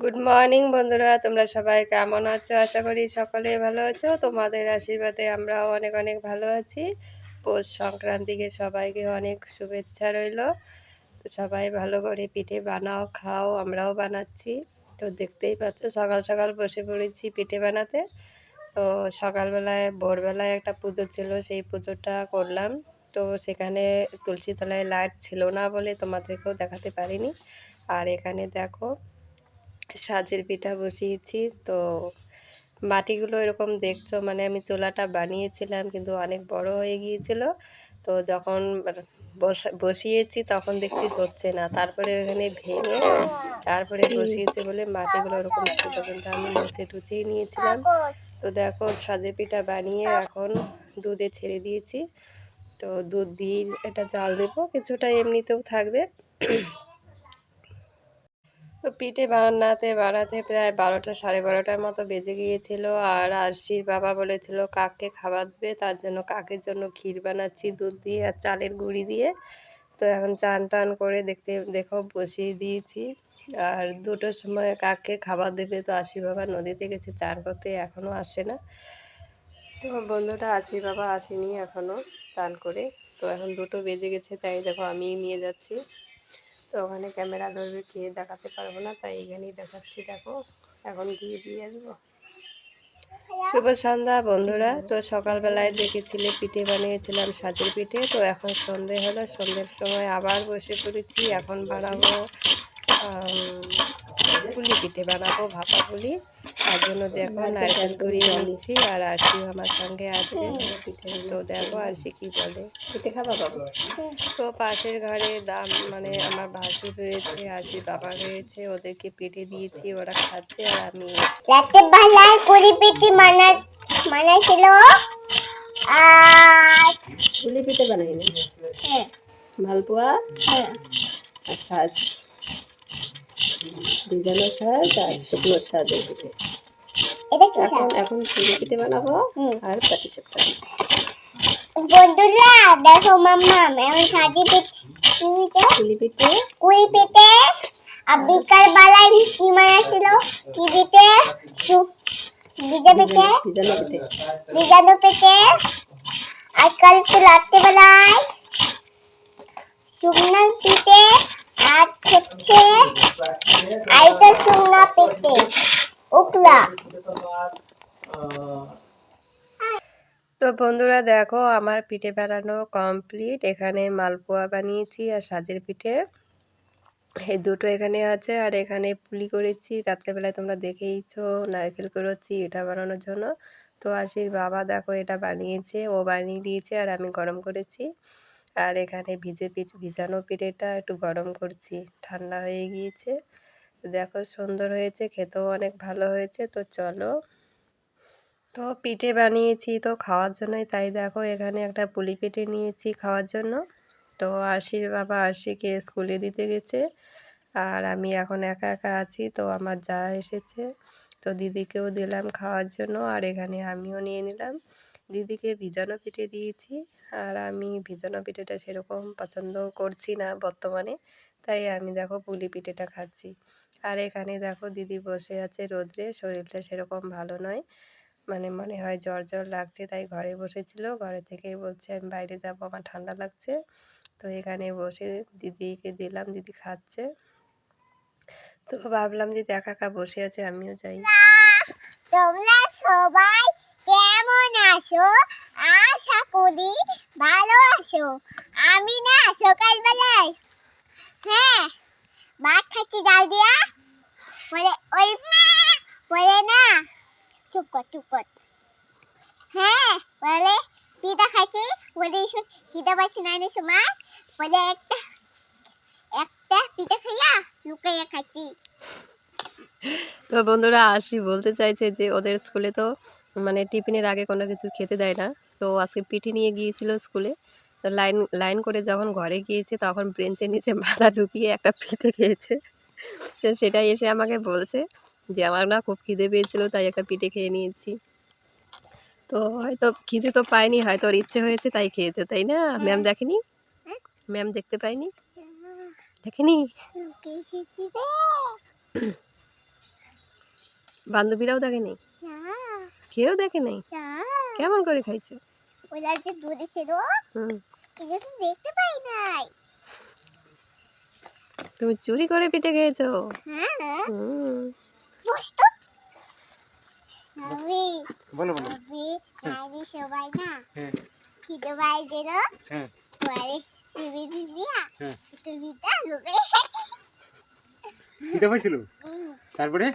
Good morning বন্ধুরা। তোমরা সবাই কেমন আছো? আশা করি সকলে ভালো আছো। তোমাদের আশীর্বাদে আমরাও অনেক অনেক ভালো আছি। পৌষ সংক্রান্তিকে সবাইকে অনেক শুভেচ্ছা রইল। সবাই ভালো করে পিঠে বানাও, খাও, আমরাও বানাচ্ছি। তো দেখতেই পাচ্ছ, সকাল সকাল বসে পড়েছি পিঠে বানাতে। তো সকালবেলায়, ভোরবেলায় একটা পুজো ছিল, সেই পুজোটা করলাম। তো সেখানে তুলসী তলায় লাইট ছিল না বলে তোমাদেরকেও দেখাতে পারিনি। আর এখানে দেখো সাজের পিঠা বসিয়েছি। তো মাটিগুলো এরকম দেখছ মানে আমি চোলাটা বানিয়েছিলাম, কিন্তু অনেক বড় হয়ে গিয়েছিল। তো যখন বসা, বসিয়েছি তখন দেখছি হচ্ছে না। তারপরে ওখানে ভেঙে তারপরে বসিয়েছি বলে মাটিগুলো ওরকম ছিল কিন্তু আমি মুছে টুচিয়ে নিয়েছিলাম। তো দেখো সাজে পিঠা বানিয়ে এখন দুধে ছেড়ে দিয়েছি। তো দুধ দিয়ে এটা জাল দেবো, কিছুটা এমনিতেও থাকবে। তো পিঠে বানাতে বানাতে প্রায় বারোটা, সাড়ে বারোটার মতো বেজে গিয়েছিল। আর আরশির বাবা বলেছিল, কাককে খাবার দেবে তার জন্য কাকের জন্য ক্ষীর বানাচ্ছি, দুধ দিয়ে আর চালের গুঁড়ি দিয়ে। তো এখন চান টান করে দেখতে, দেখো বসিয়ে দিয়েছি। আর দুটোর সময় কাককে খাবার দেবে তো আশি বাবা নদীতে গেছে চান করতে এখনও আসে না। তো বন্ধুটা আশি বাবা আসেনি এখনও চান করে। তো এখন দুটো বেজে গেছে, তাই দেখো আমি নিয়ে যাচ্ছি। ওখানে ক্যামেরা ধরবে, কে দেখাতে পারব না, তাই এখানেই দেখাচ্ছি, দেখো। এখন গিয়ে দিয়ে আসব। শুভ সন্ধ্যা, বন্ধুরা। তো সকালবেলায় দেখেছিলে, পিঠে বানিয়েছিলাম সাজের পিঠে। তো এখন সন্ধে হলো, সন্ধ্যের সময় আবার বসে পড়েছি। এখন বানাবো পুলি পিঠে বানাবো ভাপা পুলি তার জন্য দেখো নারকেল করিয়ে নিচ্ছি আর আরশি আমার সঙ্গে আছে। তো দেখো আরশি কি বলে। পিঠে খাবা বাবু? তো পাশের ঘরে দাম মানে আমার ভাসুর রয়েছে আরশি বাবা রয়েছে ওদেরকে পিঠে দিয়েছি ওরা খাচ্ছে আর আমি রাতে বেলায় কুড়ি পিঠি মানা মানাছিল আর পুলি পিঠে বানাই না হ্যাঁ। মালপোয়া হ্যাঁ। আর সাজ ভিজানো সাজ আর শুকনো সাজের পিঠে এখন এখন পুলি পিঠে বানাবো আর পাটি সাপটা। বন্ধুরা দেখো মাম্মা আমি সাজি পিঠে পুলি পিঠে কুড়ি পিঠে আর বিকাল বেলায় কি মানাছিল কি পিঠে? ভিজা পিঠে। ভিজানো পিঠে। ভিজানো পিঠে। আর কালকে রাত্রেবেলায় শুকনো পিঠে। আর হচ্ছে আইটা শুকনো পিঠে উকলা তো বন্ধুরা দেখো, আমার পিঠে বানানো কমপ্লিট এখানে মালপোয়া বানিয়েছি আর সাজের পিঠে। এই দুটো এখানে আছে আর এখানে পুলি করেছি। রাত্রেবেলায় তোমরা দেখেইছো, নারকেল করেছি, এটা বানানোর জন্য। তো আশির বাবা দেখো এটা বানিয়েছে, ও বানিয়ে দিয়েছে আর আমি গরম করেছি। আর এখানে ভিজে পিঠ ভিজানো পিঠেটা একটু গরম করছি। ঠান্ডা হয়ে গিয়েছে। দেখো সুন্দর হয়েছে, খেতেও অনেক ভালো হয়েছে। তো চলো। তো পিঠে বানিয়েছি, তো খাওয়ার জন্যই। তাই দেখো এখানে একটা পুলি পিঠে নিয়েছি খাওয়ার জন্য। তো আশির বাবা আশিকে স্কুলে দিতে গেছে। আর আমি এখন একা একা আছি, তো আমার যা এসেছে। তো দিদিকেও দিলাম খাওয়ার জন্য। আর এখানে আমিও নিয়ে নিলাম। দিদিকে ভিজানো পিঠে দিয়েছি আর আমি ভিজানো পিঠেটা সেরকম পছন্দ করছি না বর্তমানে। তাই আমি দেখো পুলি পিঠেটা খাচ্ছি। আর এখানে দেখো দিদি বসে আছে রোদ্রে, শরীরটা সেরকম ভালো নয়। মানে মনে হয় জ্বর জ্বর লাগছে, তাই ঘরে বসেছিল। ঘরে থেকেই বলছে, আমি বাইরে যাব, আমার ঠান্ডা লাগছে। তো এখানে বসে দিদিকে দিলাম, দিদি খাচ্ছে। তো ভাবলাম যে একা একা বসে আছে, আমিও যাই। সবাই কেমন আছো? আশা করি ভালো আছো। আমি না সকালবেলায় হ্যাঁ ভাত খাচ্ছি, ডাল দিয়া। বলে, ওই বলে না, চুপ কর চুপ কর। হ্যাঁ বলে পিঠা খাচ্ছি। বলে পাচ্ছি না সময় বলে, একটা একটা পিঠা খাইয়া লুকাইয়া খাচ্ছি। তো বন্ধুরা আসি বলতে চাইছে যে ওদের স্কুলে তো মানে টিফিনের আগে কোনো কিছু খেতে দেয় না। তো আজকে পিঠে নিয়ে গিয়েছিল স্কুলে তো লাইন লাইন করে যখন ঘরে গিয়েছে তখন ব্রেঞ্চের নিচে মাথা ঢুকিয়ে একটা পিঠে খেয়েছে। তো সেটাই এসে আমাকে বলছে যে আমার না খুব খিদে পেয়েছিল তাই একটা পিঠে খেয়ে নিয়েছি। তো হয়তো খিদে তো পায়নি হয়তো ওর ইচ্ছে হয়েছে তাই খেয়েছে তাই না? ম্যাম দেখেনি? ম্যাম দেখতে পাইনি দেখেনি? বান্ধবীরাও দেখে কেউ দেখে নাই। কেমন করে খাইছো? ওরা যে বলেছিল এটা তো দেখতে পাই নাই। তুমি চুরি করে পিঠে খেয়েছো? হ্যাঁ। আমি বলো বলো। আমি নাইনি সবাই না হ্যাঁ। খিদে পাই যেন হ্যাঁ। পরে টিভি দিয়া হ্যাঁ। টিভিটা লুকিয়ে গেছে খিদে পাইছিল? তারপরে?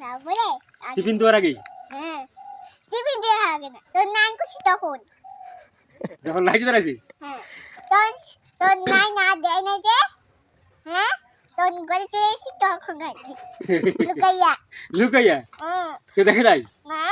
তারপরে টিফিন দেওয়ার আগেই? হ্যাঁ। টিভি দেয়া হবে না। তোর নাইন করছি তখন। যখন লাইট ধরাইছিস হ্যাঁ। তোর নাই না দেয় না যে হ্যাঁ? তোর ঘরে চলে এসেছি তখন খাচ্ছি লুকাইয়া। লুকাইয়া? হুম কেউ দেখে যাই? না।